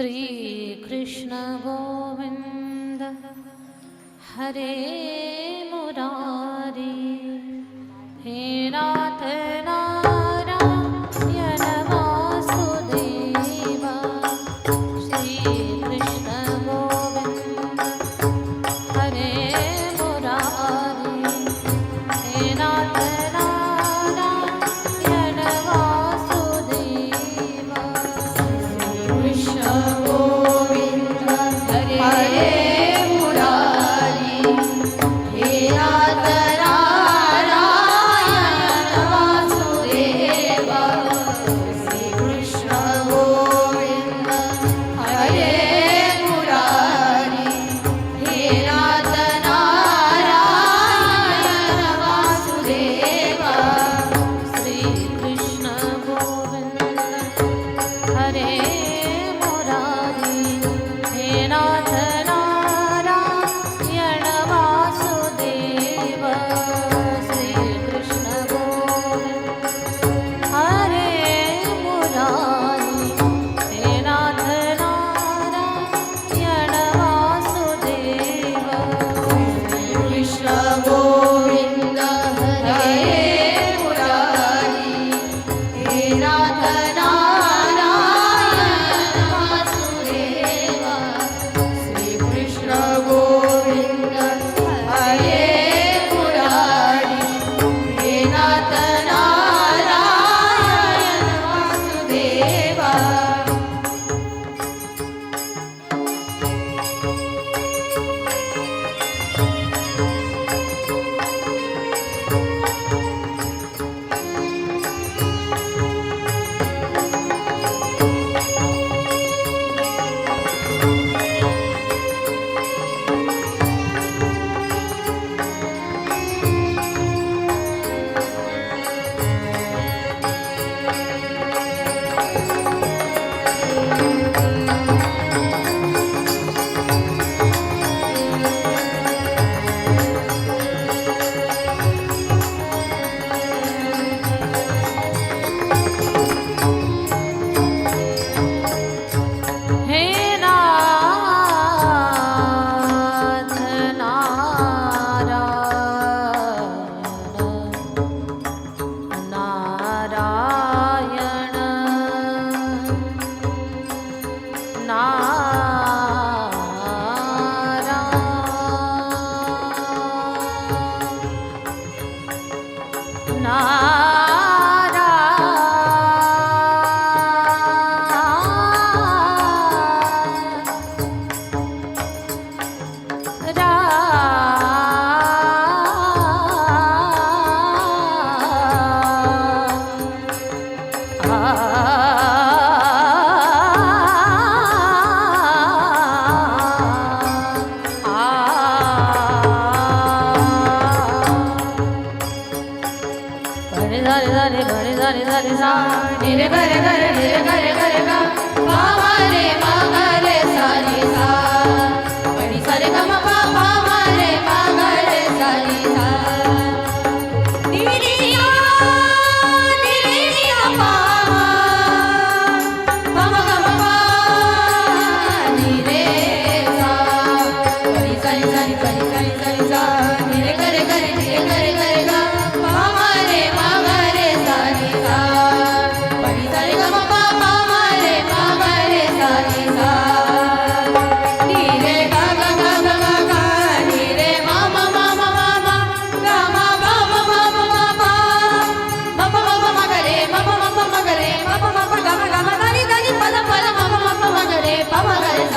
Sri Krishna Govinda Hare Murari Hina. நிரகர கர நிரகர கரகா பாவாரே மாகாரே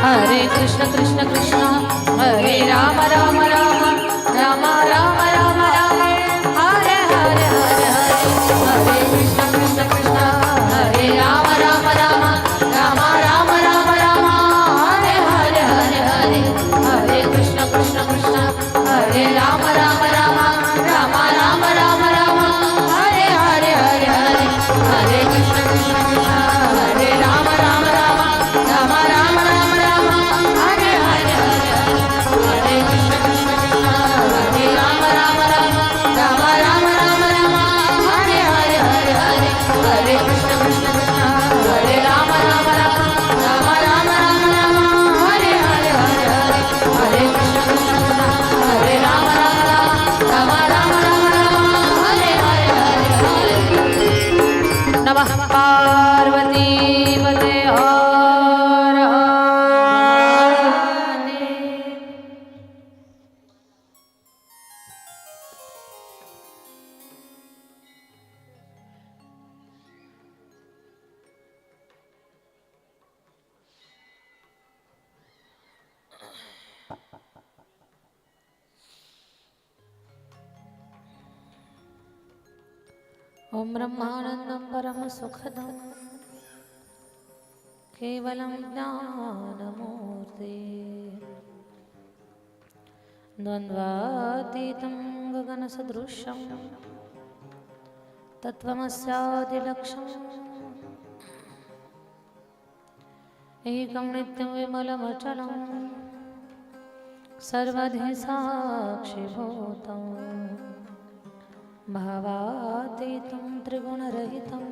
Hare Krishna Krishna Krishna Hare Rama Rama ब्रह्मानन्दं परं सुखदं केवलं ज्ञानमूर्ति। द्वन्द्वातीतं गगनसदृशं तत्त्वमस्यादिलक्षम् एकं नित्यं विमलमचलं सर्वधि साक्षिभूतम्। भावातीतं त्रिगुणरहितं।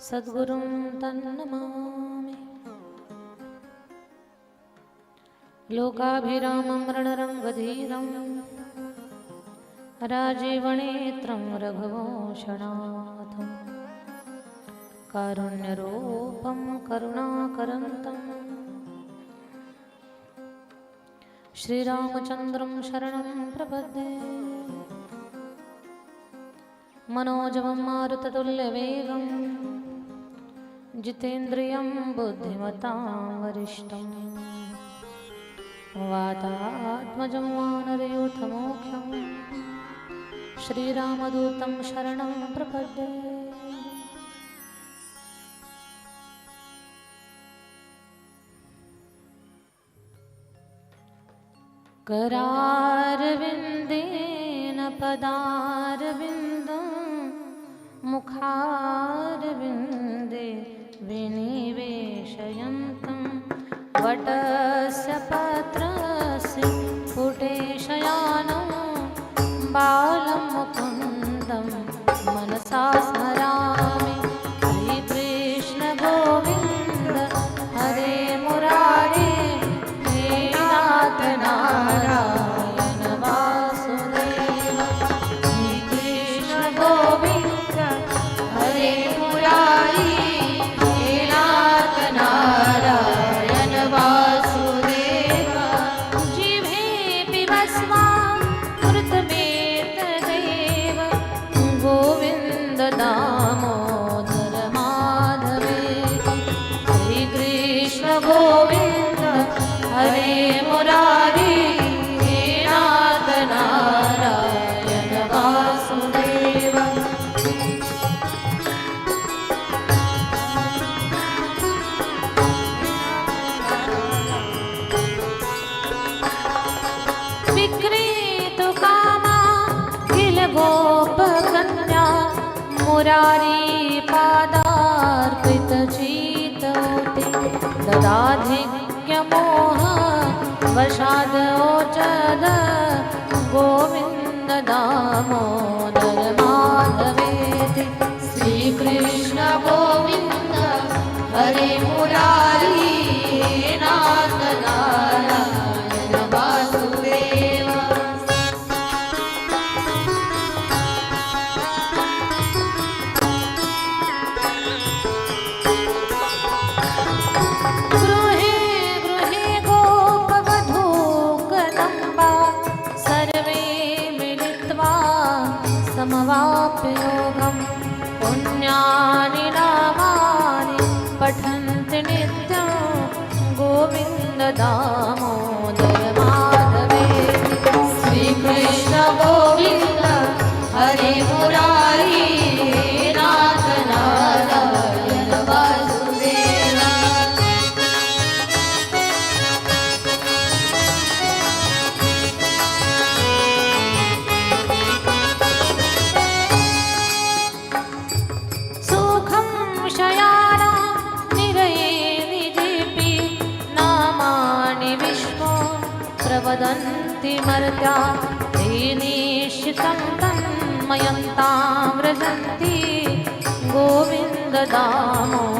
सद्गुरुं तन्नमामि। लोकाभिरामं रणरङ्गधीरं। राजीवनेत्रं रघुवोषणाथं कारुण्यरूपं करुणाकरन्तं। श्रीरामचन्द्रं शरणं प्रपद्ये। मनोजमं मारुततुल्यवेगं जितेन्द्रियं बुद्धिमतां वरिष्ठं वातात्मजं वानरयूथमोक्षं श्रीरामदूतं शरणं प्रपद्ये करारविन्देन पदारविन्द मुखारविन्दे विनिवेशयन्तं। वटस्य पात्रस्य पुटे शयानं बालं मुकुन्दं मनसा गोविन्दोदन मालवे श्रीकृष्ण गोविन्द हरे मुरा सदा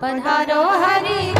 પધારો હરી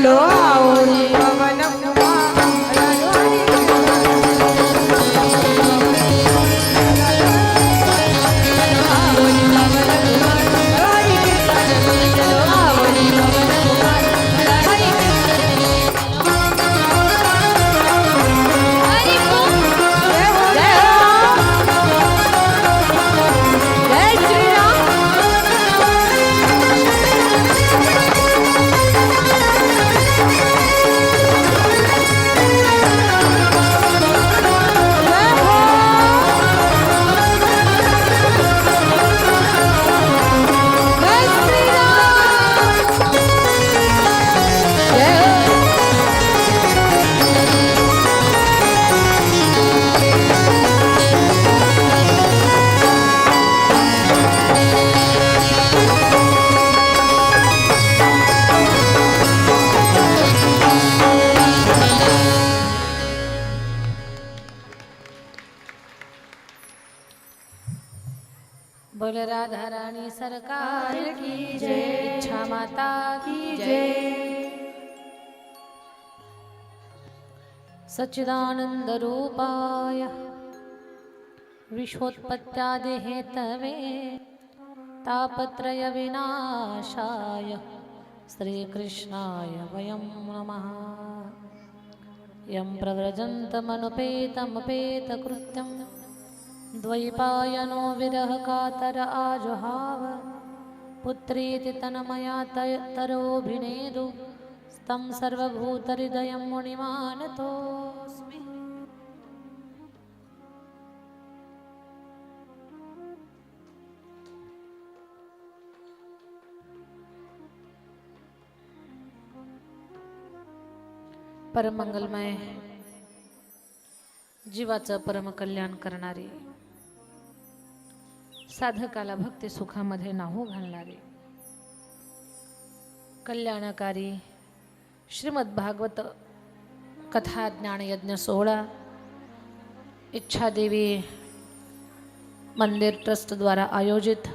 चलो आओ सच्चिदानंद रूपाय विश्वोत्पत्त्यादि हेतवे तापत्रय विनाशाय श्रीकृष्णाय वयं नमः। यं प्रव्रजन्तमनुपेतमपेतकृत्यं द्वैपायनो विरहकातर आजुहाव पुत्रीति तन्मया तय तरोभिनेदु तं सर्वभूतहृदयं मुनिमानतोऽस्मि परमंगलमय जीवाचं परमकल्याण करणारी साधकाला भक्ती सुखामध्ये नाहू घालणारी कल्याणकारी श्रीमद भागवत कथा ज्ञानयज्ञ सोहळा. इच्छादेवी मंदिर ट्रस्टद्वारा आयोजित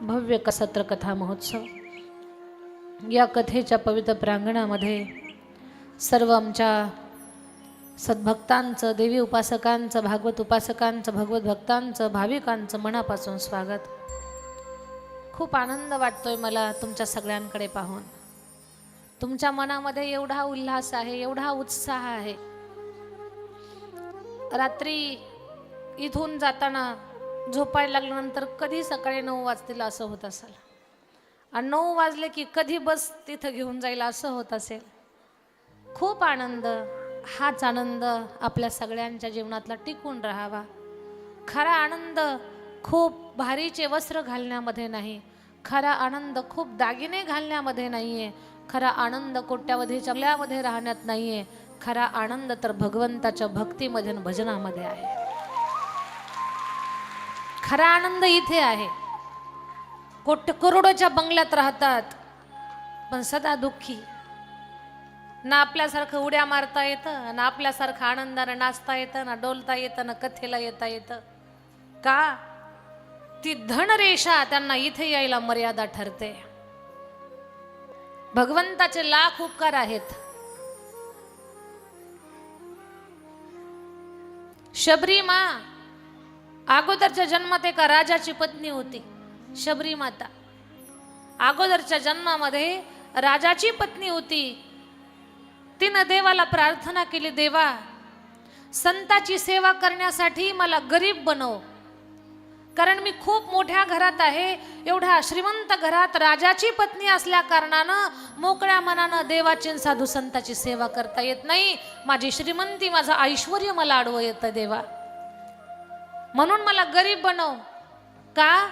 भव्य कसत्र कथा महोत्सव. या कथेच्या पवित्र प्रांगणामध्ये सर्व आमच्या सद्भक्तांचं देवी उपासकांचं भागवत उपासकांचं भगवत भक्तांचं भाविकांचं मनापासून स्वागत. खूप आनंद वाटतोय मला तुमच्या सगळ्यांकडे पाहून. तुमच्या मनामध्ये एवढा उल्हास आहे एवढा उत्साह आहे. रात्री इथून जाताना झोपायला लागल्यानंतर कधी सकाळी नऊ वाजतील असं होत असेल? आणि नऊ वाजले की कधी बस तिथं घेऊन जाईल असं होत असेल? खूप आनंद हाच आनंद आपल्या सगळ्यांच्या जीवनातला टिकून राहावा. खरा आनंद खूप भारीचे वस्त्र घालण्यामध्ये नाही. खरा आनंद खूप दागिने घालण्यामध्ये नाही आहे खरा आनंद कोट्यावधी चांगल्यामध्ये राहण्यात नाही आहे खरा आनंद तर भगवंताच्या भक्तीमध्ये भजनामध्ये आहे. खरा आनंद इथे आहे. कोट करोडोच्या बंगल्यात राहतात. पण सदा दुःखी. ना आपल्यासारखं उड्या मारता येतं ना आपल्यासारखं आनंदानं नाचता येतं ना डोलता येतं ना कथेला येता येतं. का? ती धनरेषा त्यांना इथे यायला मर्यादा ठरते. भगवंताचे लाख उपकार आहेत. शबरी मा अगोदरच्या जन्मात एका राजाची पत्नी होती शबरी माता अगोदरच्या जन्मामध्ये राजाची पत्नी होती. तिनं देवाला प्रार्थना केली देवा संताची सेवा करण्यासाठी मला गरीब बनव. कारण मी खूप मोठ्या घरात आहे एवढ्या श्रीमंत घरात राजाची पत्नी असल्या कारणानं मोकळ्या मनानं देवाची साधू संताची सेवा करता येत नाही. माझी श्रीमंती माझं ऐश्वर मला आडवं येतं देवा. म्हणून मला गरीब बनव. का?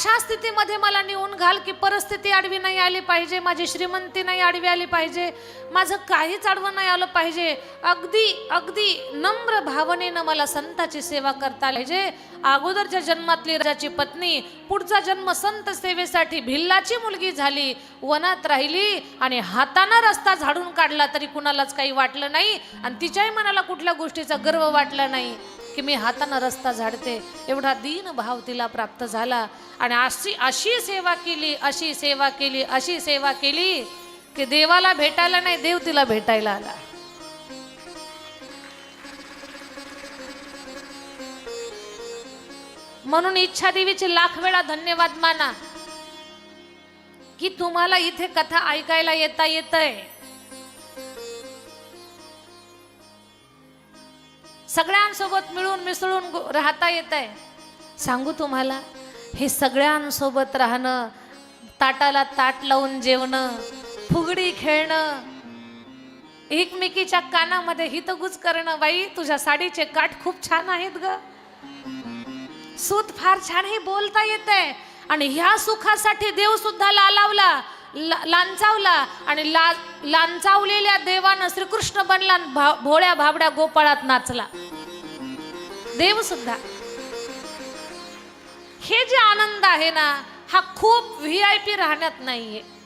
अशा स्थितीमध्ये मला नेऊन घाल की परिस्थिती आडवी नाही आली पाहिजे माझी श्रीमंती नाही आडवी आली पाहिजे माझं काहीच आडवं नाही आलं पाहिजे. अगदी अगदी नम्र भावनेनं मला संताची सेवा करता पाहिजे. अगोदरच्या जन्मातली राजाची पत्नी पुढचा जन्म संत सेवेसाठी भिल्लाची मुलगी झाली वनात राहिली आणि हातानं रस्ता झाडून काढला तरी कुणालाच काही वाटलं नाही आणि तिच्याही मनाला कुठल्या गोष्टीचा गर्व वाटला नाही. की मी हातानं रस्ता झाडते. एवढा दीन भाव तिला प्राप्त झाला. आणि अशी अशी सेवा केली अशी सेवा केली अशी सेवा केली की देवाला भेटायला नाही देव तिला भेटायला आला. म्हणून इच्छा देवीची लाख वेळा धन्यवाद माना की तुम्हाला इथे कथा ऐकायला येता येतंय. सगळ्यांसोबत मिळून मिसळून राहता येत आहे सांगू तुम्हाला हे सगळ्यांसोबत राहणं ताटाला ताट लावून जेवणं फुगडी खेळणं एकमेकीच्या कानामध्ये हितगुज करणं बाई तुझ्या साडीचे काठ खूप छान आहेत ग. सूत फार छान हे बोलता येत आहे आणि ह्या सुखासाठी देव सुद्धा लालावला. ला- लांचावला आणि ला लांचावलेल्या देवानं श्रीकृष्ण बनला भा- भोळ्या भाबड्या गोपाळात नाचला. देव सुद्धा. हे जे आनंद आहे ना हा खूप व्ही आय पी राहण्यात नाहीये.